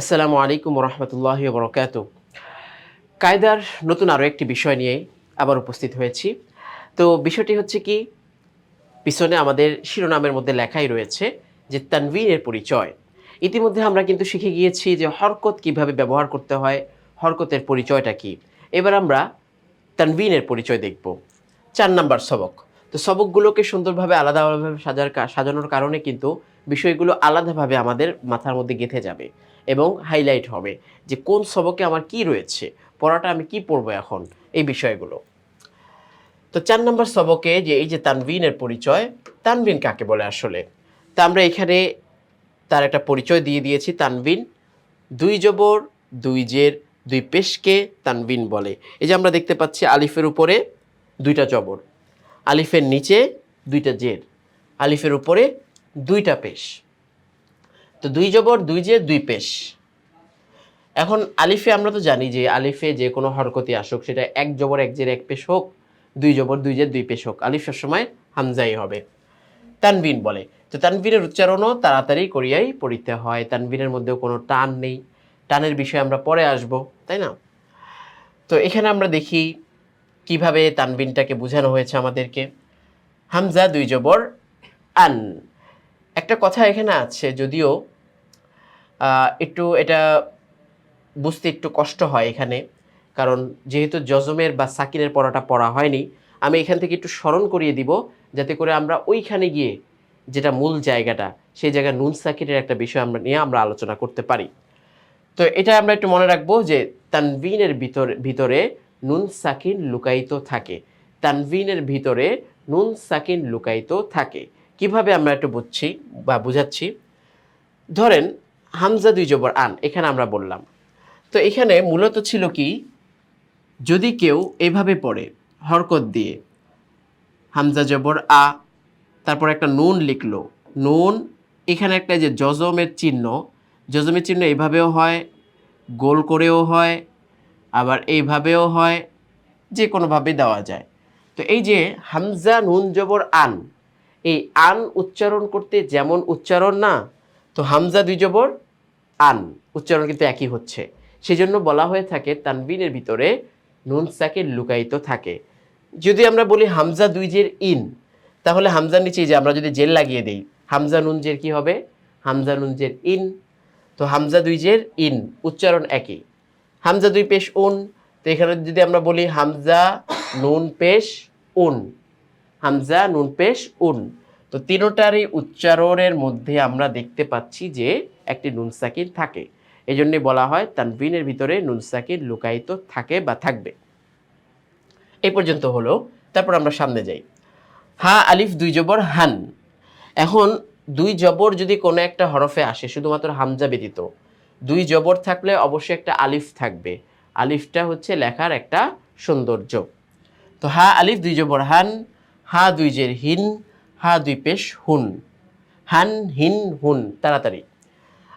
আসসালামু আলাইকুম রহমতুল্লাহ বরকাত কায়দার নতুন আরও একটি বিষয় নিয়ে আবার উপস্থিত হয়েছি। তো বিষয়টি হচ্ছে কি, পিছনে আমাদের শিরোনামের মধ্যে লেখাই রয়েছে যে তানভিনের পরিচয়। ইতিমধ্যে আমরা কিন্তু শিখে গিয়েছি যে হরকত কীভাবে ব্যবহার করতে হয়, হরকতের পরিচয়টা কি। এবার আমরা তানভিনের পরিচয় দেখব। চার নাম্বার সবক। তো সবকগুলোকে সুন্দরভাবে আলাদা আলাদাভাবে সাজার সাজানোর কারণে কিন্তু বিষয়গুলো আলাদাভাবে আমাদের মাথার মধ্যে গেঁথে যাবে এবং হাইলাইট হবে যে কোন সবকে আমার কি রয়েছে, পড়াটা আমি কি পড়ব এখন, এই বিষয়গুলো। তো চার নম্বর সবকে যে এই যে তানভিনের পরিচয়, তানভিন কাকে বলে আসলে? তা আমরা এখানে তার একটা পরিচয় দিয়ে দিয়েছি, তানভিন। দুই জবর, দুই জের, দুই পেশকে তানভিন বলে। এই যে আমরা দেখতে পাচ্ছি আলিফের উপরে দুইটা জবর, আলিফের নিচে দুইটা জের, আলিফের উপরে দুইটা পেশ। তো দুই জবর, দুই জের দুই পেশ। এখন আলিফে আমরা তো জানি যে আলিফে যে কোনো হরকতি আসুক, সেটা এক জবর, এক জের, এক পেশ হোক, দুই জবর, দুই জের, দুই পেশ হোক। আলিফ সবসময় হামজাই হবে। তানবিন বলে। তো তানবিনের উচ্চারণও তাড়াতাড়ি করিয়াই পড়িতে হয়। তানবিনের মধ্যেও কোনো টান নেই। টানের বিষয়ে আমরা পরে আসব, তাই না? তো এখানে আমরা দেখি কীভাবে তানবিনটাকে বোঝানো হয়েছে আমাদেরকে। হামজা দুই জবর, আন। একটা কথা এখানে আছে, যদিও একটু এটা বুঝতে একটু কষ্ট হয় এখানে, কারণ যেহেতু জজমের বা সাকিনের পড়াটা পড়া হয়নি, আমি এখান থেকে একটু স্মরণ করিয়ে দিব, যাতে করে আমরা ওইখানে গিয়ে যেটা মূল জায়গাটা, সেই জায়গায় নুন সাকিনের একটা বিষয় আমরা নিয়ে আমরা আলোচনা করতে পারি। তো এটা আমরা একটু মনে রাখব যে, তানভিনের ভিতরে ভিতরে নুন সাকিন লুকায়িত থাকে। তানভিনের ভিতরে নুন সাকিন লুকায়িত থাকে। কীভাবে আমরা একটু বুঝছি বা বুঝাচ্ছি? ধরেন, হামজা দুই জবর আন, এখানে আমরা বললাম। তো এখানে মূলত ছিল কি? যদি কেউ এভাবে পড়ে, হরকত দিয়ে, হামজা জবর আ, তারপর একটা নুন লিখলো, নুন, এখানে একটা যে জজমের চিহ্ন জজমের চিহ্ন এইভাবেও হয়, গোল করেও হয়, আবার এইভাবেও হয়, যে কোনোভাবে দেওয়া যায়। তো এই যে হামজা নুন জবর আন এই আন উচ্চারণ করতে যেমন উচ্চারণ না, তো হামজা দুই জবর আন উচ্চারণ কিন্তু একই হচ্ছে। সেজন্য বলা হয়ে থাকে তানবিনের ভিতরে নুন সাকির লুকায়িত থাকে। যদি আমরা বলি হামজা দুই জের ইন, তাহলে হামজার নিচে যে আমরা যদি জেল লাগিয়ে দিই, হামজা নুন জের কি হবে? হামজা নুন জের ইন, তো হামজা দুই জের ইন, উচ্চারণ একই। হামজা দুই পেশ উন, তো এখানে যদি আমরা বলি হামজা নুন পেশ উন হামজা, নুন, পেশ, উন। তো তিনোটারই উচ্চারণের মধ্যে আমরা দেখতে পাচ্ছি যে একটি নুন সাকিন থাকে। এই জন্যে বলা হয় তানবিনের ভিতরে নুন সাকিন লুকায়িত থাকে বা থাকবে। এই পর্যন্ত হলো। তারপর আমরা সামনে যাই। হা, আলিফ, দুই জবর, হান। এখন দুই জবর যদি কোনো একটা হরফে আসে, শুধুমাত্র হামজা ব্যতীত, দুই জবর থাকলে অবশ্যই একটা আলিফ থাকবে। আলিফটা হচ্ছে লেখার একটা সৌন্দর্য। তো হা, আলিফ, দুই জবর, হান। হা দুই জের হিন, হা দুই পেশ হুন। হান, হিন, হুন, তাড়াতাড়ি।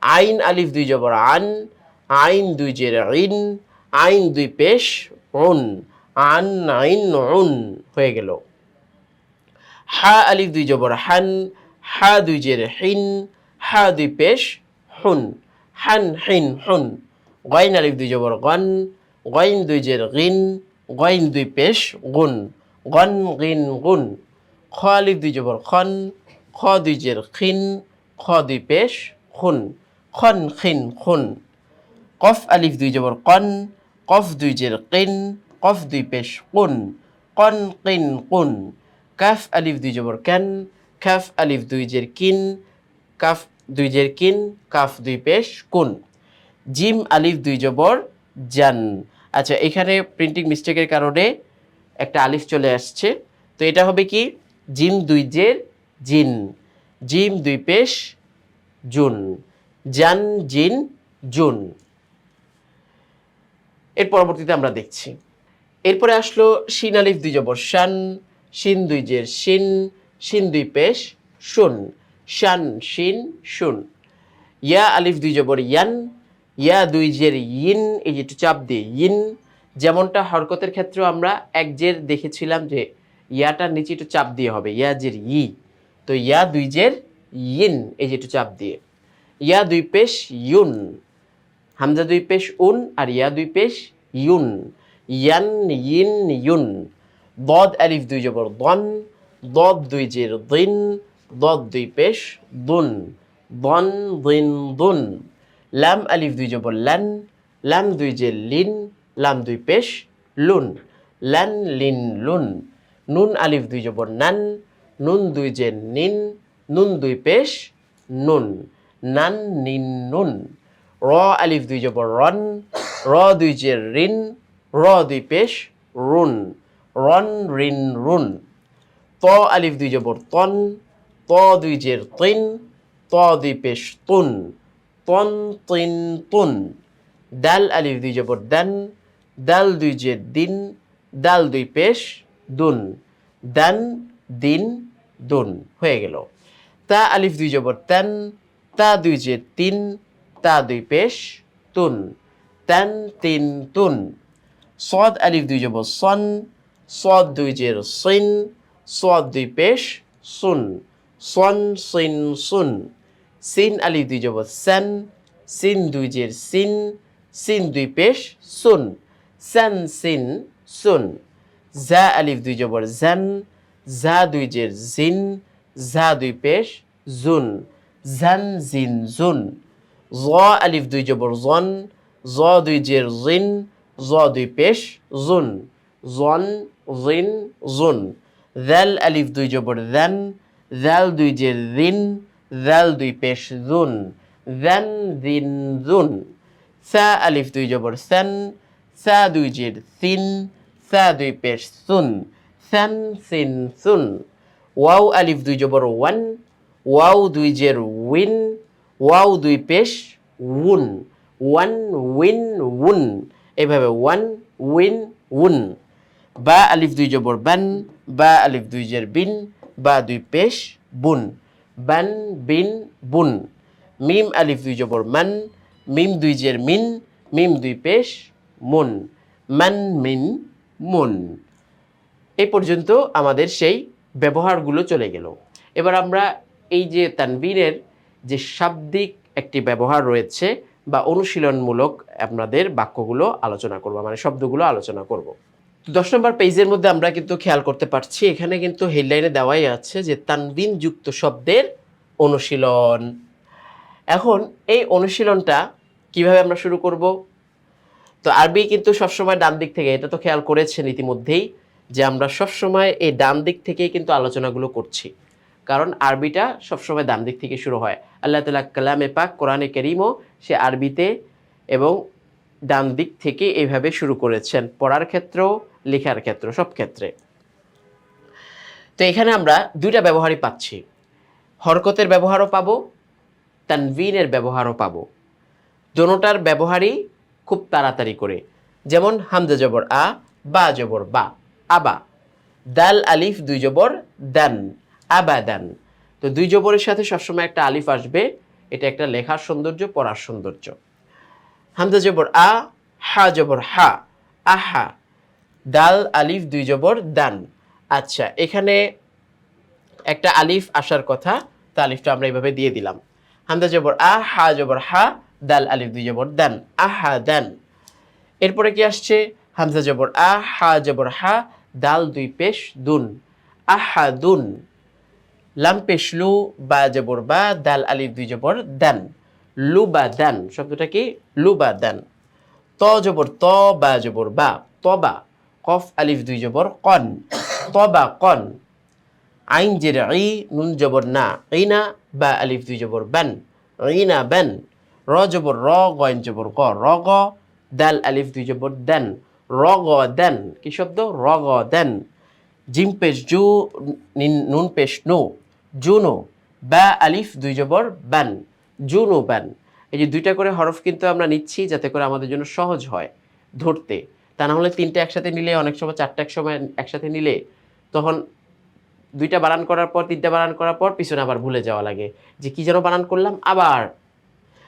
আইন আলিফ দুই জবর আন, আইন দুই জের ইন, আইন দুই পেশ উন, আন, আইন উন হয়ে গেল। হা আলিফ দুই জবর হান, হা দুই জের হিন, হা দুই পেশ হুন, হান, হিন, হুন। গইন আলিফ দুই জবর গন, গইন দুই জের গিন, গইন দুই পেশ গুন। গন গিন গুন, খ আলিফ দুই জবর, খন, খ দুই জের খিন খ দুই পেশ খুন, খন খিন খুন। কফ আলিফ দুই জবর, কন, কফ দুই জের কিন কফ দুই পেশ কুন কন কিন কুন কাফ আলিফ দুই জবর ক্যান কাফ আলিফ দুই জের কিন কাফ দুই জের কিন কাফ দুই পেশ কুন জিম আলিফ দুই জবর জান। আচ্ছা এখানে প্রিন্টিং মিস্টেকের কারণে একটা আলিফ চলে আসছে। তো এটা হবে কি? জিম দুই জের জিন। জিম দুই পেশ জুন। জান জিন জুন। এর পরবর্তীতে আমরা দেখছি। এরপরে আসলো শিন আলিফ দুই জবর শান, শিন দুই জের শিন শিন দুই পেশ শুন। শান, শিন, শুন। ইয়া আলিফ দুই জবর ইয়ান, ইয়া দুই জের ইন, এই যে একটু চাপ দিয়ে ইন। যেমনটা হরকতের ক্ষেত্রেও আমরা এক জের দেখেছিলাম যে ইয়াটার নিচে একটু চাপ দিয়ে হবে, ইয়া জের ই। তো ইয়া দুই জের ইন, এই যে একটু চাপ দিয়ে। ইয়া দুই পেশ ইউন, হামজা দুই পেশ উন আর ইয়া দুই পেশ ইউন। ইয়ান ইন ইউন, দদ আলিফ দুই জবর দন, দদ দুই জের দিন, দদ দুই পেশ দুন, দন দিন দুন। লাম আলিফ দুই জবর লান, লাম দুই জের লিন লাম দুই পেশ, লুন লান লিন, লুন। নুন আলিফ দুই জবর নান নুন দুই জের নিন, নুন দুই পেশ, নুন। নান নিন, নুন। র আলিফ দুই জবর রন, র দুই জের রিন র দুই পেশ, রুন। রন রিন রুন। ত আলিফ দুই জবর তন, ত দুই জের তিন ত দুই পেশ তুন। তন তিন তুন। দাল আলিফ দুই জবর দান দাল দুই জের দিন, দাল দুই পেশ, দুন। দান, দিন, দুন। হয়ে গেল। তা আলিফ দুই জবর তেন, তা দুই জের তিন, তা দুই পেশ, তুন। তেন, তিন, তুন। সদ আলিফ দুই জবর সন, সদ দুই জের সিন, সদ দুই পেশ, সুন। সন, সিন, সুন। সিন আলিফ দুই জবর সেন, সিন দুই জের সিন সিন দুই পেশ, সুন। সেন সিন সুন জা আলিফ দুই জবর জেন জা দুই জের জিন জা দুই পেশ জুন জান জিন জুন জ আলিফ দুই জবর জন জ দুই জের জিন জ দুই পেশ জুন জন জিন জুন দ্যাল আলিফ দুই জবর দ্যান দ্যাল দুই জের জিন দ্যাল দুই পেশ জুন দ্যান জিন জুন সা আলিফ দুই জবর সেন সা দুই সিন সা দুই পেশ সুন, সেন সিন সুন। ওয়াও আলিফ দুই জবর ওয়ান, ওয়াও দুই জের উইন, ওয়াও দুই পেশ উন, ওয়ান উইন উন, এভাবে ওয়ান উইন উন। বা আলিফ দুই জবর বান, বা আলিফ দুই জের বিন, বা দুই পেশ বুন, বান বিন বুন। মিম আলিফ দুই জবর মান, মিম দুই জের মিন, মিম দুই পেশ মুন, মান মিন মুন। এ পর্যন্ত আমাদের সেই ব্যবহারগুলো চলে গেল। এবার আমরা এই যে তানবিনের যে শাব্দিক একটি ব্যবহার রয়েছে বা অনুশীলনমূলক আপনাদের বাক্যগুলো আলোচনা করব মানে শব্দগুলো আলোচনা করব। দশ নম্বর পেজের মধ্যে আমরা কিন্তু খেয়াল করতে পারছি, এখানে কিন্তু হেডলাইনে দেওয়াই আছে যে তানবিন যুক্ত শব্দের অনুশীলন। এখন এই অনুশীলনটা কীভাবে আমরা শুরু করব? তো আরবি কিন্তু সবসময় ডান দিক থেকে, এটা তো খেয়াল করেছেন ইতিমধ্যেই, যে আমরা সবসময় এই ডান দিক থেকেই কিন্তু আলোচনাগুলো করছি। কারণ আরবিটা সবসময় ডান দিক থেকে শুরু হয়। আল্লাহ তালা কালামে পাক কোরআনে কেরিমও সে আরবিতে এবং ডান দিক থেকে এইভাবে শুরু করেছেন, পড়ার ক্ষেত্রেও, লেখার ক্ষেত্র সব ক্ষেত্রে। তো এখানে আমরা দুইটা ব্যবহারই পাচ্ছি। হরকতের ব্যবহারও পাবো, তানভিনের ব্যবহারও পাবো। দোনোটার ব্যবহারই খুব তাড়াতাড়ি করে। যেমন হামজা জবর আ, বা জবর বা, আবা। দাল, আলিফ, দুই জবর, দান, আবাদান। তো দুই জবরের সাথে সবসময় একটা আলিফ আসবে। এটা একটা লেখার সৌন্দর্য, পড়ার সৌন্দর্য। হামজা জবর আ, হা জবর হা, আহা। দাল, আলিফ, দুই জবর, দান। আচ্ছা এখানে একটা আলিফ আসার কথা, তা আলিফটা আমরা এইভাবে দিয়ে দিলাম। হামজা জবর আ, হা জবর হা দাল আলিফ দুই জবর, দান আহা দান এরপরে কি আসছে? হামজা জবর আ হা জবর, হা, দাল দুই পেশ, দুন আহা দুন লাম পেশ লু, বা জবর, বা, দাল আলিফ দুই জবর, দান। লু বা দান, শব্দটা কি? লু বা দান। ত জবর, ত বা জবর, বা, তবা। কফ আলিফ দুই জবর, কন। তবা, কন। আইন জের, ই, নুন জবর, না ইনা বা আলিফ দুই জবর, বান। ইনা বান। র জবর র গয়ন জবর গ র গ দাল আলিফ দুই জবর দেন, র গ দেন, কি শব্দ? র গ দেন। জিম পেশ জু, নিন- পেশ নো জুনো বা আলিফ দুই জবর বান জুনো বান এই যে দুইটা করে হরফ কিন্তু আমরা নিচ্ছি যাতে করে আমাদের জন্য সহজ হয় ধরতে। তা না হলে তিনটে একসাথে নিলে, অনেক সময় চারটা এক সময় একসাথে নিলে, তখন দুইটা বানান করার পর, তিনটা বানান করার পর, পিছনে আবার ভুলে যাওয়া লাগে। যে কি যেন বানান করলাম, আবার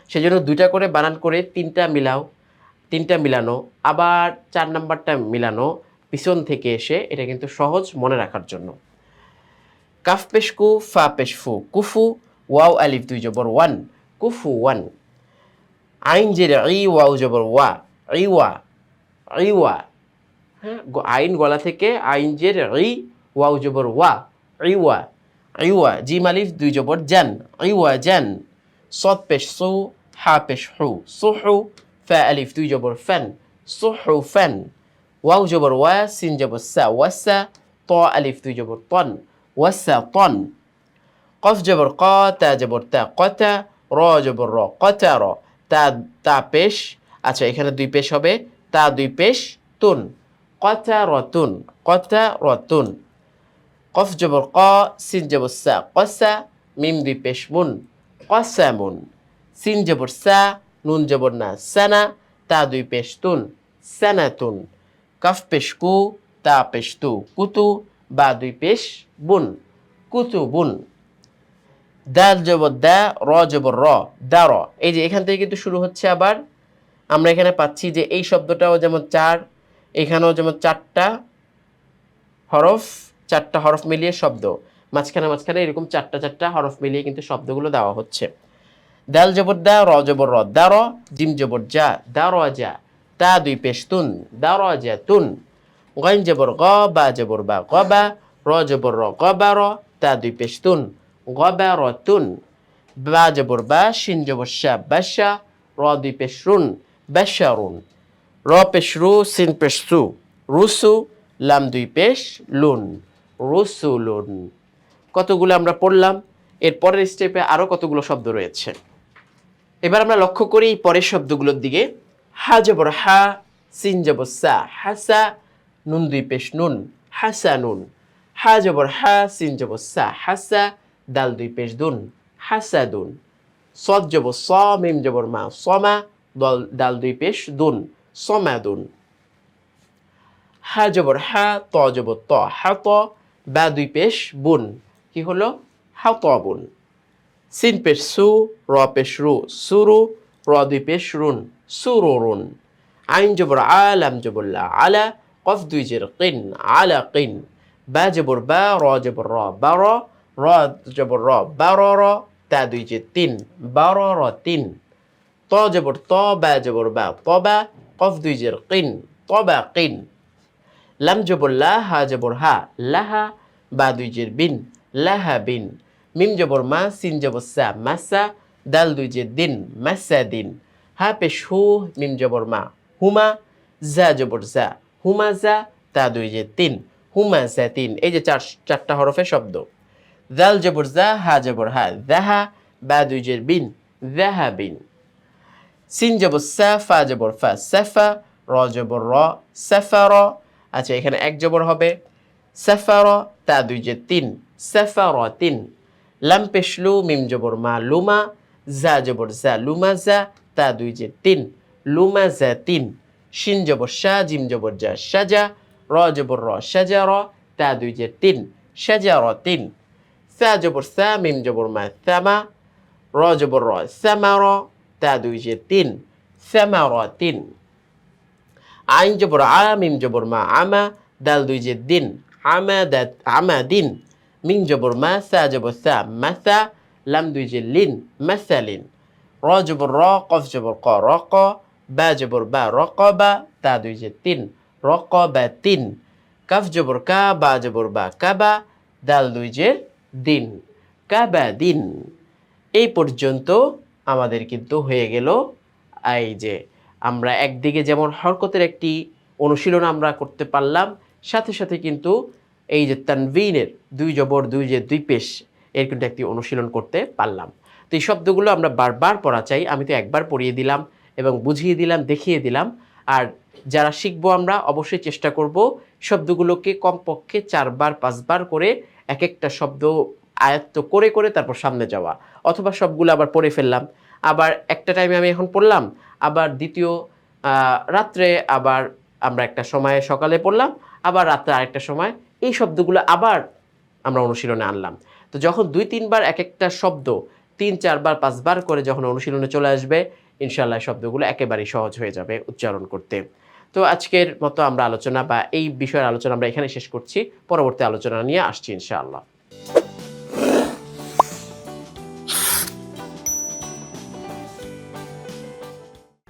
সেজন্য দুইটা করে বানান করে তিনটা মিলাও, তিনটা মিলানো, আবার চার নাম্বারটা মিলানো পিছন থেকে এসে এটা কিন্তু সহজ মনে রাখার জন্য। কাফ পেশ কু, ফা পেশ ফু। কুফু, ওয়াও আলিফ দুই জবর ওয়ান। কুফু ওয়ান। আইন জের ই, ওয়াও জবর ওয়া। ই ওয়া। ই ওয়া। হ্যাঁ আইন গলা থেকে আইন জের ই, ওয়াও জবর ওয়া। ই ওয়া। ই ওয়া। জিম আলিফ দুই জবর জান। ই ওয়া জান। সৎ পেশ সু। হা পেশ হু সুহু, ফা, আলিফ, দুই জবর ফ্যান সুহু ফ্যান ওয়াও জবর ওয়া, সিন জবর সা ওয়াসা ত, আলিফ, দুই জবর তন ওয়াসা তন, কফ জবর ক, তা জবর তা কতা, র জবর র কতা, র, তা তা পেশ আচ্ছা এখানে দুই পেশ হবে, তা দুই পেশ, তুন, কতা রতুন কতা রতুন কফ জবর ক, সিন জবর সা কসা মিম দুই পেশ মুন কসামুন সিন জবর সা, নুন জবর না সানা, তা দুই পেশ তুন সানাতুন কফ পেশ কু, তা পেশ তু, কুতু, বা দুই পেশ বুন, কুতু বুন। দাল জবর দা, র জবর র, দা র। এই যে এখান থেকে কিন্তু শুরু হচ্ছে আবার। আমরা এখানে পাচ্ছি যে এই শব্দটাও যেমন চার, এখানেও যেমন চারটা হরফ চারটা হরফ মিলিয়ে শব্দ। মাঝখানে মাঝখানে এরকম চারটা চারটা হরফ মিলিয়ে কিন্তু শব্দগুলো দেওয়া হচ্ছে। দাল জবর দা, র জবর র, দা র জিম জবর যা, দা র যা, তা দুই পেশ তুন দা র যা তুন, গইন জবর গ, বা জবর বা গ বা, র জবর র, গ বা র, তা দুই পেশ তুন গ বা র তুন, বা জবর বা, শিন জবর শা বাসা র দুই পেশ রুন বাসা রুন। র পেশ রু সিন পেশ সু রুসু, লাম দুই পেশ, লুন রুসুলুন কতগুলো আমরা পড়লাম? এর পরের স্টেপে আরও কতগুলো শব্দ রয়েছে? এবার আমরা লক্ষ্য করি পরের শব্দগুলোর দিকে। হা জবর হা সিন জবর সা, হাসা, নুন দুই পেশ নুন, হাসা নুন। হা জবর হা সিন জবর সা, হাসা, দাল দুই পেশ দুন, হাসা দুন। সদ জবর স মিম জবর মা, সমা, দল, দাল দুই পেশ দুন, সমা দুন। হা জবর হা, ত, জবর ত, হা, ত, বা দুই পেশ বুন। কি হলো? হা, ত, বুন। সিন পেশ সু র পেশ রু সুরু র দুই পেশ রুন সুরু রুন আইন জবর আলাম জবরলা আলা কফ দুই জের কিন আলা কিন বা জবর বা র জবর র বা র জবর র বা র তা দুই জের তিন বা র র তিন ত জবর ত বা জবর বা ত বা কফ দুই জের কিন ত বা কিন লাম জবর লা হা জবর হা লাহা বা দুই জের বিন লাহা বিন মিম জবর মা সিন জবর সা মাসা দাল দুই জের দিন মাসা দিন হা পেশ হু মিম জবর মা হুমা জা জবর জা হুমা জা তা দুই জের তিন হুমা জা তিন এই যে চার চারটা হরফের শব্দ দাল জবর জা হা জবর হা দাহা বা দুই জের বিন দাহা বিন সিন জবর সা ফা জবর ফা সাফা র জবর র সাফার আচ্ছা এখানে এক জবর হবে সাফার তা দুই যে তিন সাফার তিন লাম পেশলু, মিম জবর মা, লুমা, জা জবর জা, লুমা জা, তা দুই যে তিন, লুমা জা তিন, শিন জবর শাহ জিম জবর যা সাজা র জবর র সাজা র, তা দুই যে তিন সাজা র তিন, সা জবর সা, মিম জবর মা সামা র জবর র সামার তা দুই যে তিন সামার তিন, আইন জবর আ, মিম জবর মা, আমা, দাল দুই যে দিন, আমা দা আমা দিন মিম জবর মা সা জবর সা মাসা লাম দুই যে লিন মাসালিন র জবর র কফ জবর ক র ক বা জবর বা র ক বা তা দুই যে তিন ক বা তিন কাফ জবর কা বা জবর বা কাবা দাল দুই যে দিন কাবা দিন এই পর্যন্ত আমাদের কিন্তু হয়ে গেল এই যে আমরা একদিকে যেমন হরকতের একটি অনুশীলন আমরা করতে পারলাম, সাথে সাথে কিন্তু এই যে তানভিনের দুই জবর, দুই যে দুই পেশ, এর কিন্তু একটি অনুশীলন করতে পারলাম। তো এই শব্দগুলো আমরা বারবার পড়া চাই, আমি তো একবার পড়িয়ে দিলাম এবং বুঝিয়ে দিলাম, দেখিয়ে দিলাম। আর যারা শিখব আমরা, অবশ্যই চেষ্টা করব শব্দগুলোকে কমপক্ষে চারবার, পাঁচবার করে এক একটা শব্দ আয়ত্ত করে করে তারপর সামনে যাওয়া। অথবা সবগুলো আবার পড়ে ফেললাম। আবার একটা টাইমে আমি এখন পড়লাম, আবার দ্বিতীয় রাত্রে আবার আমরা একটা সময়ে সকালে পড়লাম, আবার রাত্রে আরেকটা সময় এই শব্দগুলো আবার আমরা অনুশীলনে আনলাম। তো যখন দুই, তিনবার এক একটা শব্দ তিন, চারবার, পাঁচবার করে যখন অনুশীলনে চলে আসবে ইনশাল্লাহ শব্দগুলো একেবারেই সহজ হয়ে যাবে উচ্চারণ করতে। তো আজকের মতো আমরা আলোচনা বা এই বিষয়ের আলোচনা আমরা এখানে শেষ করছি। পরবর্তী আলোচনা নিয়ে আসছি ইনশাআল্লাহ।